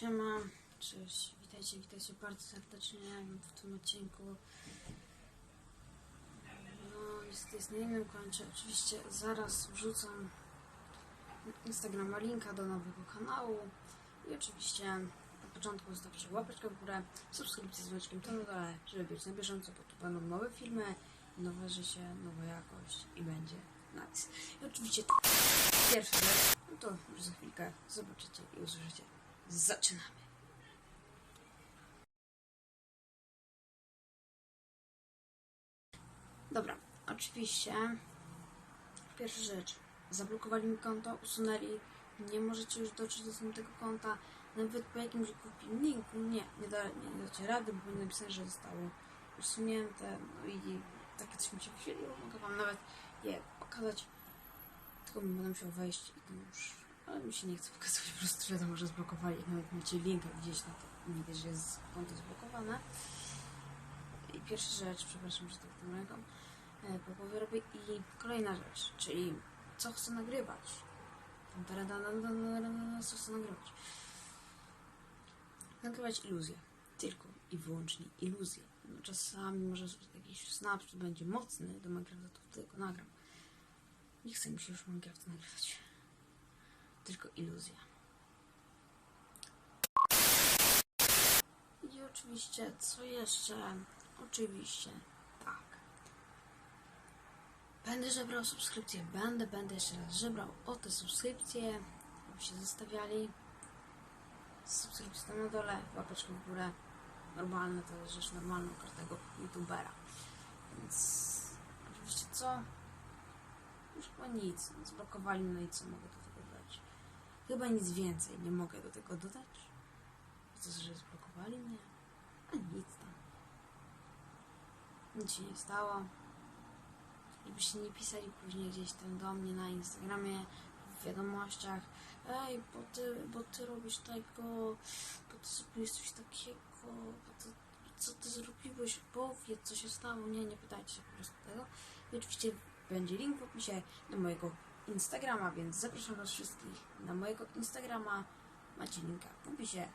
Siema, cześć, witajcie, witajcie bardzo serdecznie w tym odcinku. No, jest na innym końcu. Oczywiście zaraz wrzucam Instagrama linka do nowego kanału i oczywiście na początku zostawcie łapeczkę w górę, subskrypcję z dzwoneczkiem to na dole, żeby być na bieżąco, bo tu będą nowe filmy, nowe życie, nowa jakość i będzie nice. I oczywiście pierwszy no to już za chwilkę zobaczycie i usłyszycie. Zaczynamy. Dobra, oczywiście. Pierwsza rzecz. Zablokowali mi konto, usunęli. Nie możecie już dotrzeć do tego konta. Nawet po jakimś głupim linku. Nie, nie, da, nie, dacie rady, bo napisane, że zostało usunięte. No i takie coś mi się wyświetliło. Mogę wam nawet je pokazać. Tylko będę musiał wejść i to już. Ale mi się nie chce pokazywać, po prostu wiadomo, że zblokowali. Nawet macie linka gdzieś na to, widać, że jest konto zblokowane. I pierwsza rzecz, przepraszam, że tak tą ręką e, po głowie robię. I kolejna rzecz, czyli co chcę nagrywać. Co chcę nagrywać. Nagrywać iluzje. Tylko i wyłącznie iluzje. No, czasami może jakiś snapshot będzie mocny do Minecrafta, to tylko nagram. Nie chce mi się już Minecrafta nagrywać. Tylko iluzja. I oczywiście, co jeszcze? Oczywiście, tak. Będę żebrał subskrypcję, będę, będę jeszcze raz żebrał o te subskrypcje, abyście zostawiali. Subskrypcję tam na dole, łapeczkę w górę. Normalne to jest rzecz normalna u każdego youtubera. Więc oczywiście co? Już chyba nic. Zblokowali, no i co mogę dodać? Chyba nic więcej nie mogę do tego dodać. To, że zblokowali mnie? A nic tam. Nic się nie stało. Żebyście nie pisali później gdzieś tam do mnie na Instagramie, w wiadomościach. Ej, bo ty, bo ty robisz tego, bo ty zrobiłeś coś takiego, bo ty, co ty zrobiłeś, powiedz, co się stało. Nie, nie pytajcie się po prostu tego. I oczywiście będzie link w opisie do mojego Instagrama, więc zapraszam Was wszystkich na mojego Instagrama. Macie linka w opisie.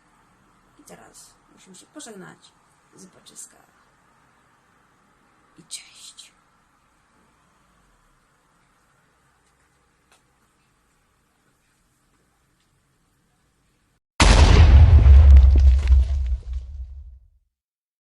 I teraz musimy się pożegnać. Zobaczyska. I cześć.